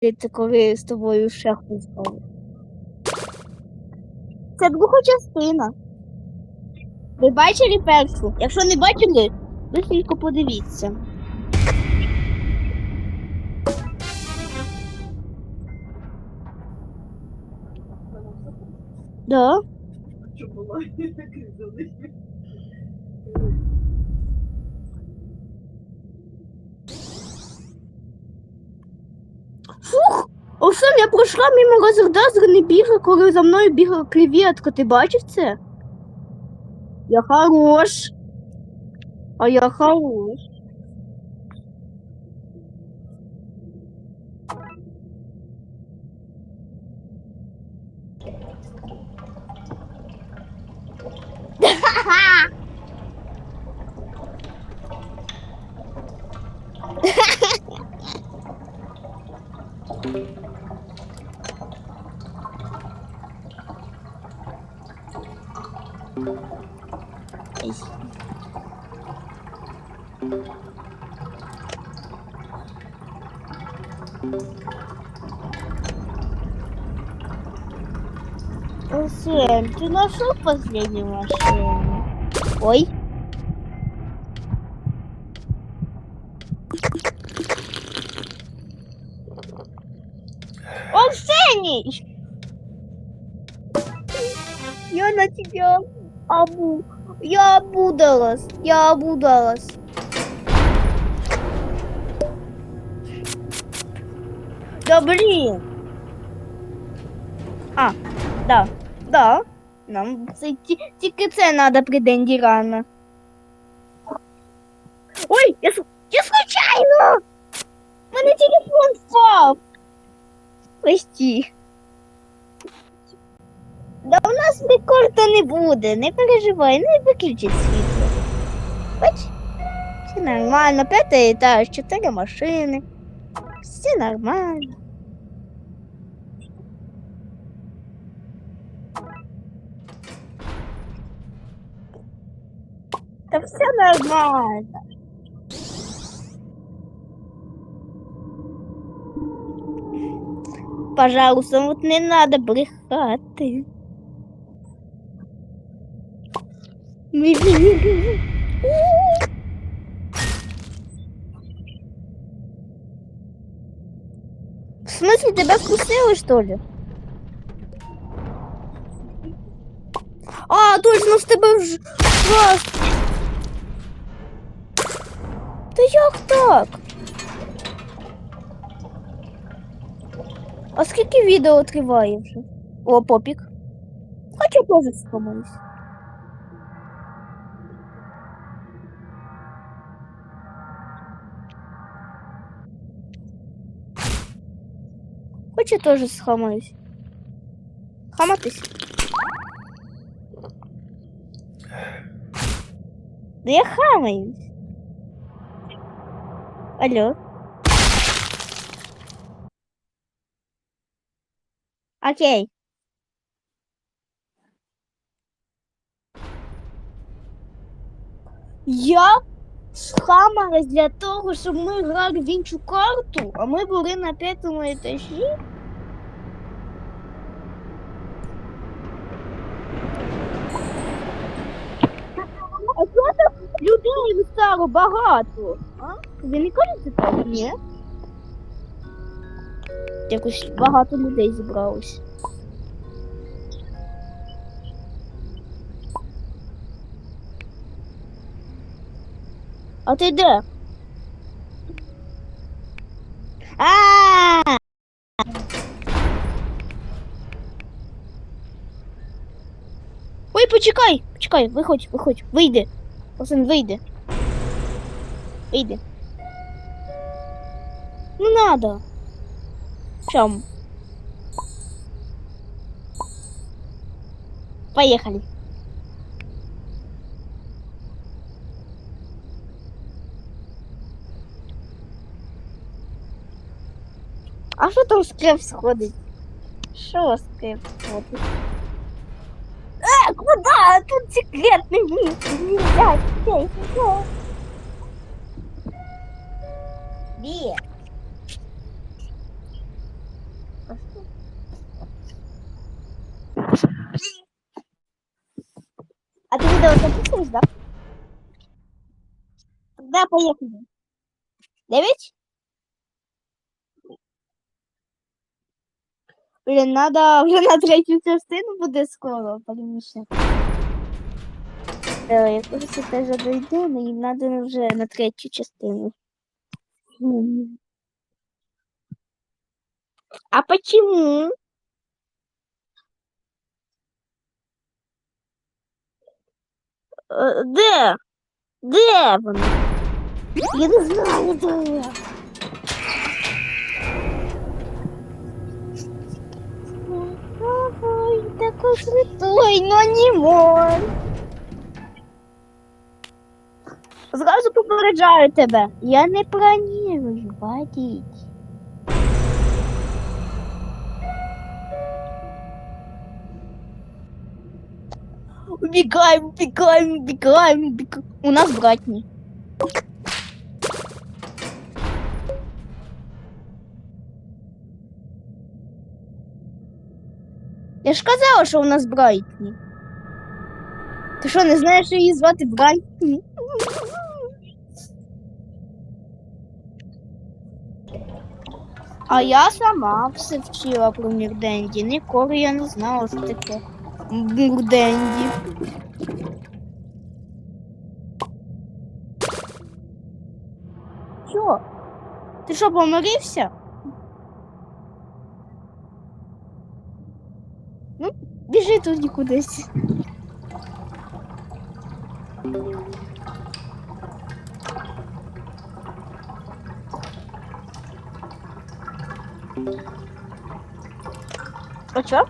Це коли з тобою хтось став. Це друга частина. Ви бачили першу? Якщо не бачили, быстренько подивіться. Да. Що була я пройшла мимо розгадазрений біга, коли за мною бігла креветка. Ти бачив це? Я хорош. А я хорош. Овсем, ты нашел последнюю машину? Ой. Арсений! Я на тебя обу... Я обудалась. Я обудалась. Да блин. А, да, да. Нам це ті- тільки це треба при Денді рано. Ой, я, су- я случайно! У мене телефон впав. Прости. нас рекорда не буде, не переживай, не виключить світло. Бач, все нормально, п'ятий етаж, чотири машини. Все нормально. Та все нормально. Пожалуйста, вот не надо брехати. В смысле, тебя вкусили, что ли? А, точно, з тебе ж... Раз. Та як так? А скільки відео триває вже? О, попік. Хочу теж сховаюсь. Хочу теж схамаюсь. Хаматись. Да я хамаюсь. Алло. Окей. Я схамалась для того, щоб ми грали в іншу карту, а ми були на п'ятому етажі. А що там людей стало багато? А? Ви не кажете так? Ні. Якось багато людей зібралось. А ти де? А! Почекай, почекай, виходь, виходь, вийди. Осен, вийди. Вийди. Ну надо. Чем? Поехали. А що там скреп сходить? Що скреп сходить? А, куда? Тут секретный місце. Нельзя, сюди. Де? А ты видео записываешь, да? Да, поехали. Девять? Блін, надо вже на третю частину буде скоро переміщати. Е, Якось це теж дойдемо, і треба вже на третю частину. А почему? Е, Де? Де вони? Я не знаю, де. Ой, такой крутой, но не мой. Зразу попереджаю тебе. Я не планую водить. Убегаем, убегаем, убегаем, убегаем. У нас братни. Я ж казала, що у нас Брайтні. Ти що, не знаєш, її звати Брайтні? А я сама все вчила про Мірденді. Ніколи я не знала, що таке Мірденді. Що? Ти що, помирився? Біжи туди кудись. А що?